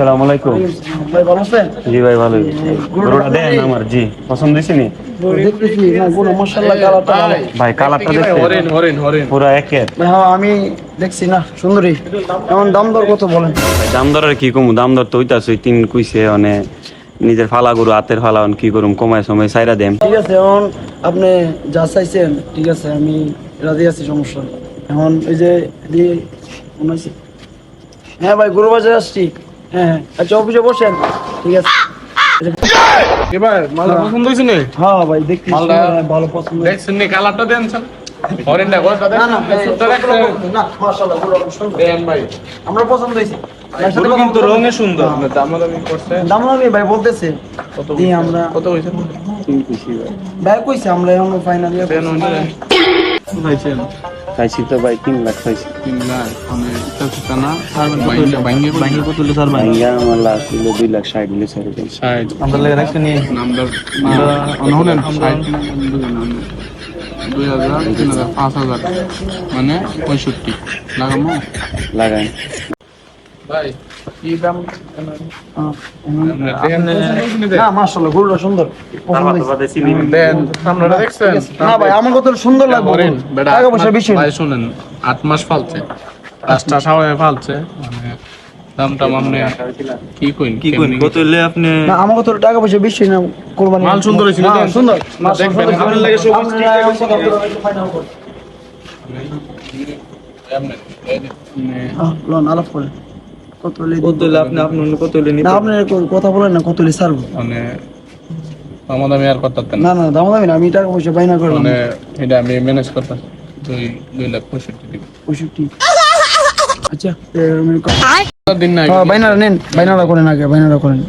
আসসালামু আলাইকুম। ভাই ভালো আছেন? জি ভাই ভালো। গরুটা দেন আমার জি। পছন্দ নি কালারটা ভালো। ভাই কালারটা দেখতে হরেন হরেন হরেন পুরো একের। হ্যাঁ আমি দেখছি না সুন্দরী। এখন দাম দর কত বলেন? দাম দর আর কি কমু দাম দর তো ওইতাছে তিন কুইছে মানে নিজের ফালা গরু হাতের ফালা অন কি করুম কমায় সময় সাইরা দেম। ঠিক আছে এখন আপনি যা চাইছেন ঠিক আছে আমি রাজি আছি সমস্যা এখন এই যে দিয়ে হ্যাঁ ভাই গরু বাজারে আসছি। হ্যাঁ হ্যাঁ। আচ্ছা অফিসে বসেন। ঠিক আছে। এবার মালটা পছন্দ হয়েছে নি? হ্যাঁ ভাই দেখতেছি মালটা- হ্যাঁ, ভালো পছন্দ। দেখছেন নি কালারটা দেন স্যার। হরেনটা গরুটা না না দেন ভাই। না মাশাআল্লাহ দেন আমরা পছন্দ হয়েছে। এর সাথে গরু কথা কিন্তু রঙে সুন্দর। হ্যাঁ। আপনার দামাদামি করছে। দাম আমি ভাই বলতেছে। কত আমরা কত ভাই কইছে আমরা এখন ফাইনালি খাইছি তো ভাই তিন লাখ খাইছি। তিন লাখ মানে ভাইয়া আমার লাস্ট ছিল দুই লাখ ষাট হলে ষাট ষাট। আমরা লেগে রাখতে নিয়ে নামদার দুই হাজার তিন হাজার পাঁচ হাজার মানে পঁয়ষট্টি। লাগামো? লাগাই। আট মাস ফালছে। পাঁচটা সাওয়ায় ফালছে। মানে দামটা আপনি কি কইন কি কইন কত হইলে আপনি না আমার কত টাকা পয়সা বেশি না কোরবানি মাল সুন্দর সুন্দর। দেখবেন, আপনার লাগে সবুজ ঠিক লন, আলাপ করেন। কত হলে কত হইলে আপনি আপনি অন্য কত হইলে না আপনি কথা বলেন না কত হলে ছাড়বো? মানে আমার আর করতেন না? না দাম না আমি টাকা পয়সা বাইনা করলাম। মানে এটা আমি ম্যানেজ করতাম দুই দুই লাখ পঁয়ষট্টি দিব পঁয়ষট্টি। আচ্ছা দিন না হ্যাঁ বাইনারা নেন বাইনারা করেন আগে বাইনারা করেন।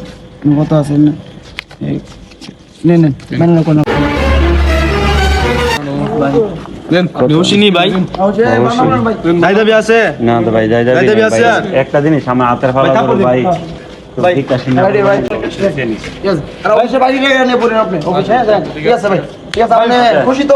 কথা আছে না? এই, নেন নেন বাইনারা করেন। একটা জিনিস আমার হাতের ফালা ভাই খুশি তো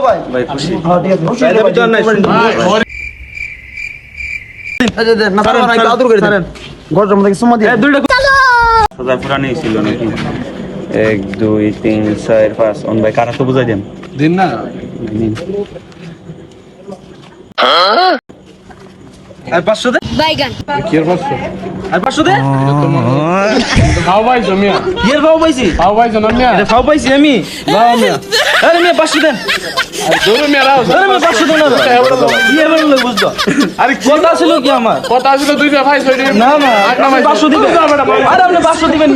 এক দুই তিন চার পাঁচ। অন ভাই কারা তো বুঝাই দেন? দিন না। আর 500 দে। বাইগান কি আর পাঁচশো? আর 500 দে। খাও ভাই জমিয়া। কি আর পাও পাইছি? খাও ভাই জমিয়া। এটা পাও পাইছি আমি। লাও মিয়া আরে মিয়া 500 দেন জমি মিয়া লাও আরে মিয়া 500 দেন না। কি এবার লই বুঝতো আরে কথা ছিল কি আমার? কথা ছিল দুইটা ভাই না না। 500 দিবেন। আরে আপনি 500 দিবেন